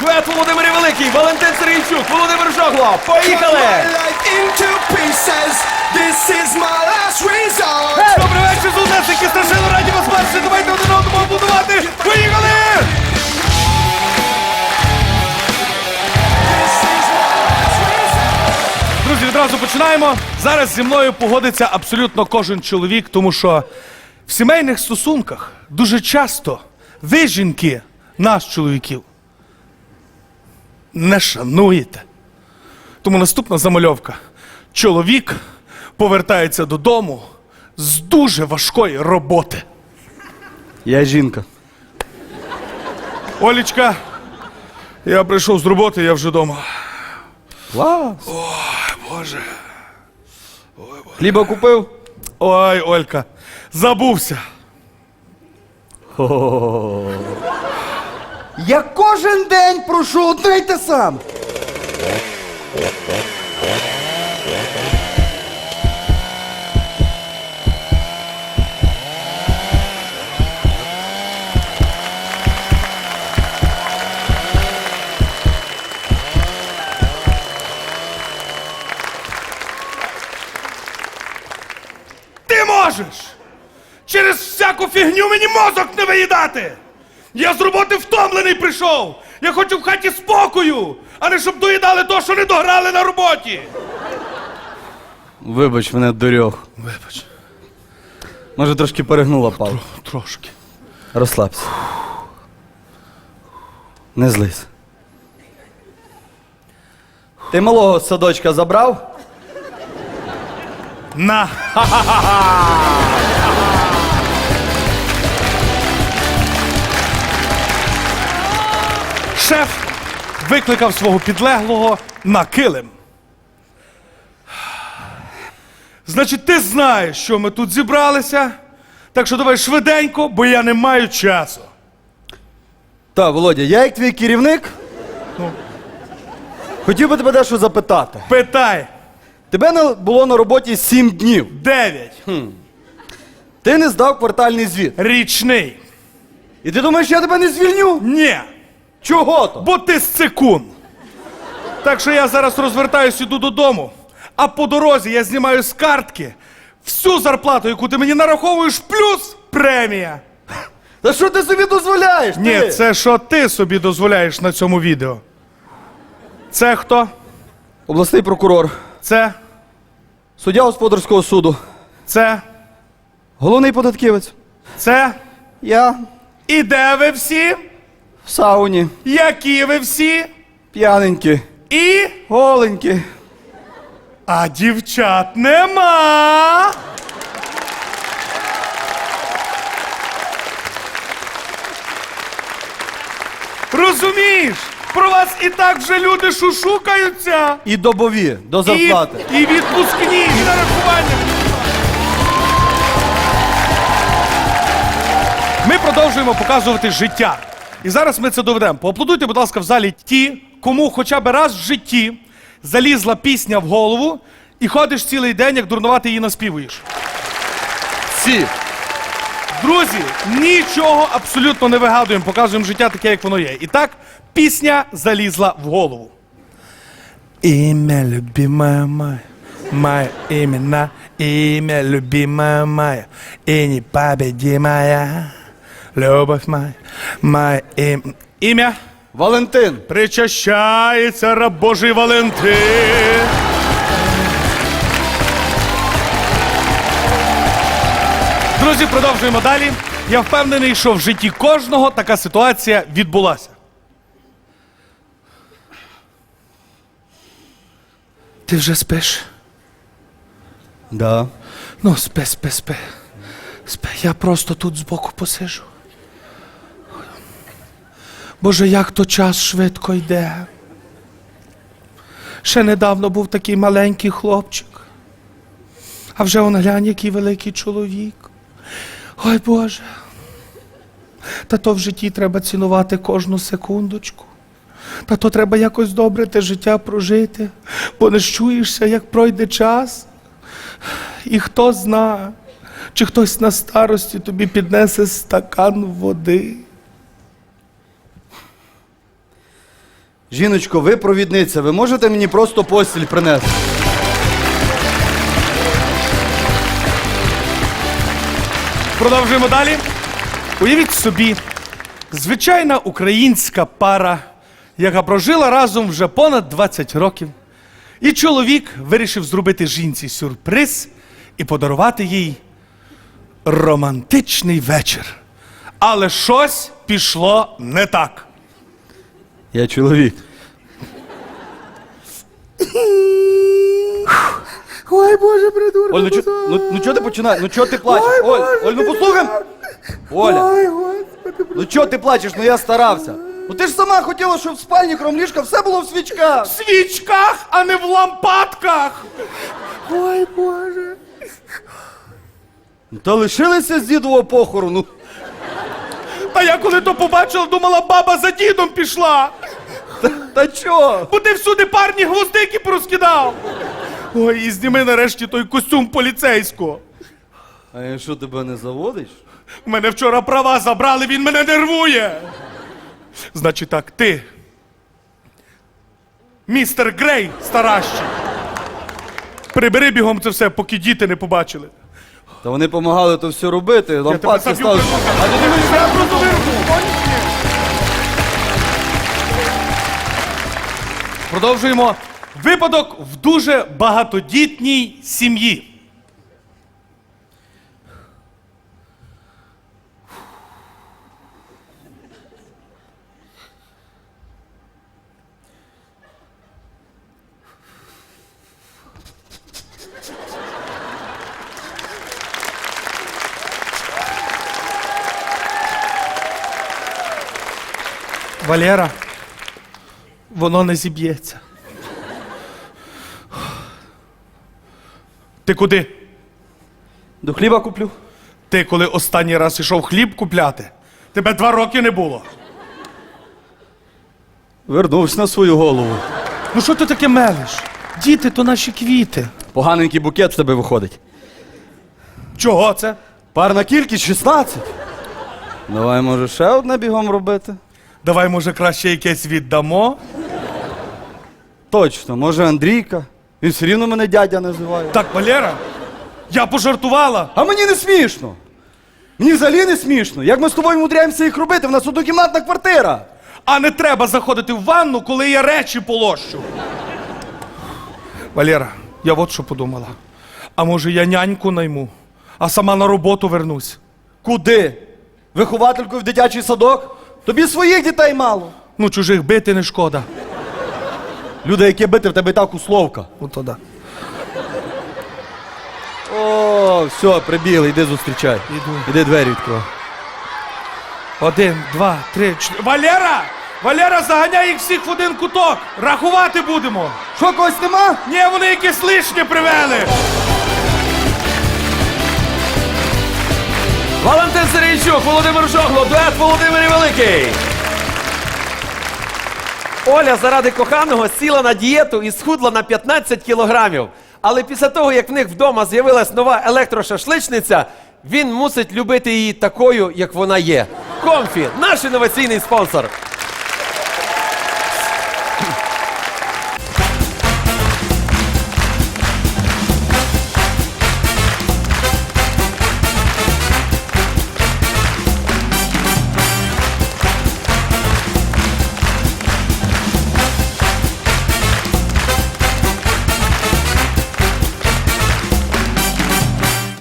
Дует Володимир Великий, Валентин Сергійчук, Володимир Жогло. Поїхали! Resort. Добрий вечір, зуднесики, страшенно раді вас бачити. Давайте один одному аплодувати. Поїхали! Друзі, відразу починаємо. Зараз зі мною погодиться абсолютно кожен чоловік, тому що в сімейних стосунках дуже часто ви, жінки, нас, чоловіків, не шануєте. Тому наступна замальовка. Чоловік повертається додому з дуже важкої роботи. Я жінка. Олічка, я прийшов з роботи, я вже вдома. Клас. Боже. Хліба купив? Ой, Олька, забувся. Я кожен день прошу одне й. Ти можеш! Через всяку фігню мені мозок не виїдати! Я з роботи втомлений прийшов! Я хочу в хаті спокою, а не щоб доїдали то, що не дограли на роботі! Вибач мене дурьох. Вибач, Може, трошки перегнула пал. трошки. Розслабся. Не злись. Ти малого з садочка забрав? На! Шеф викликав свого підлеглого на килим. Значить, ти знаєш, що ми тут зібралися. Так що давай швиденько, бо я не маю часу. Так, Володя, я як твій керівник. Хотів би тебе дещо запитати. Питай. Тебе не було на роботі сім днів. Дев'ять. Ти не здав квартальний звіт. Річний. І ти думаєш, я тебе не звільню? Ні. Чого то? Бо ти сцикун. Так що я зараз розвертаюсь, іду додому. А по дорозі я знімаю з картки всю зарплату, яку ти мені нараховуєш, плюс премія. Та що ти собі дозволяєш? Ні, це що ти собі дозволяєш на цьому відео. Це хто? Обласний прокурор, Це, суддя господарського суду, це, головний податківець. це. Я І де ви всі? В сауні, Які ви всі? п'яненькі, І. голенькі. А дівчат нема. Розумієш? Про вас і так вже люди шушукаються. І добові до І, зарплати. і відпускні, і нарахування. Ми продовжуємо показувати життя. І зараз ми це доведемо. Поаплодуйте, будь ласка, в залі ті, кому хоча б раз в житті залізла пісня в голову і ходиш цілий день, як дурнувати її наспівуєш. Всі. Друзі, нічого абсолютно не вигадуємо, показуємо життя таке, як воно є. І так, пісня залізла в голову. Ім'я любимая моя, моя імена, ім'я любимая моя, і непобедимая, любовь моя, моя ім... ім'я. Валентин. Причащається раб Божий Валентин. Друзі, продовжуємо далі. Я впевнений, що в житті кожного така ситуація відбулася. Ти вже спиш? Да. Ну, спи, спи, спи. Спи. Я просто тут збоку посижу. Боже, як то час швидко йде. Ще недавно був такий маленький хлопчик. А вже он глянь, який великий чоловік. Ой Боже. Та то в житті треба цінувати кожну секундочку. Та то треба якось добре те життя прожити, бо не чуєшся, як пройде час. І хто зна, чи хтось на старості тобі піднесе стакан води. Жіночко, ви провідниця, ви можете мені просто постіль принести? Продовжуємо далі. Уявіть собі, звичайна українська пара, яка прожила разом вже понад 20 років. І чоловік вирішив зробити жінці сюрприз і подарувати їй романтичний вечір. Але щось пішло не так. Я чоловік. Ой, Боже, придурок. Оль, ну чо, ну, ну чого ти починаєш? Ну чого ти плачеш? Оль, Оль, ну послухай. Оля, ну чого ти плачеш? Ну я старався. Ну ти ж сама хотіла, щоб в спальні крім ліжка все було в свічках. В свічках, а не в лампадках. Ой, Боже. Ну, Та лишилися з дідового похорону. Та я коли то побачила, думала, баба за дідом пішла. Та чого? Бо ти всюди парні гвоздики порозкидав. Ой, і зніми нарешті той костюм поліцейського. А я що тебе не заводиш? Мене вчора права забрали, він мене нервує. Значить так, ти. Містер Грей, старащий. Прибери бігом це все, поки діти не побачили. Та вони допомагали то все робити. Лампадки стали. А ти вирву. Продовжуємо. Випадок в дуже багатодітній сім'ї. Валера, воно не зіб'ється. Ти куди? До хліба куплю. Ти коли останній раз ішов хліб купляти? Тебе два роки не було. Вернувся на свою голову. Ну що ти таке мелиш? Діти то наші квіти. Поганенький букет в тебе виходить. Чого це? Парна кількість 16. Давай, може, ще одне бігом робити. Давай, може, краще якесь віддамо. Точно, може Андрійка. Він все рівно мене дядя називає. Так, Валера, я пожартувала. А мені не смішно. Мені взагалі не смішно. Як ми з тобою мудряємося їх робити? В нас однокімнатна квартира. А не треба заходити в ванну, коли я речі полощу. Валера, я от що подумала. А може я няньку найму, а сама на роботу вернусь. Куди? Вихователькою в дитячий садок? Тобі своїх дітей мало. Ну, чужих бити не шкода. Люди, які бити в тебе і так условка. Ото да. О, все, прибігли, йди зустрічай. Іду. Іди двері відкривай. Один, два, три, чотири. Валера! Валера, заганяй їх всіх в один куток. Рахувати будемо. Що, когось нема? Ні, вони якесь лишнє привели. Валентин Сергійчук, Володимир Жогло, дует Володимир Великий. Оля заради коханого сіла на дієту і схудла на 15 кілограмів. Але після того, як в них вдома з'явилась нова електрошашличниця, він мусить любити її такою, як вона є. Комфі, наш інноваційний спонсор.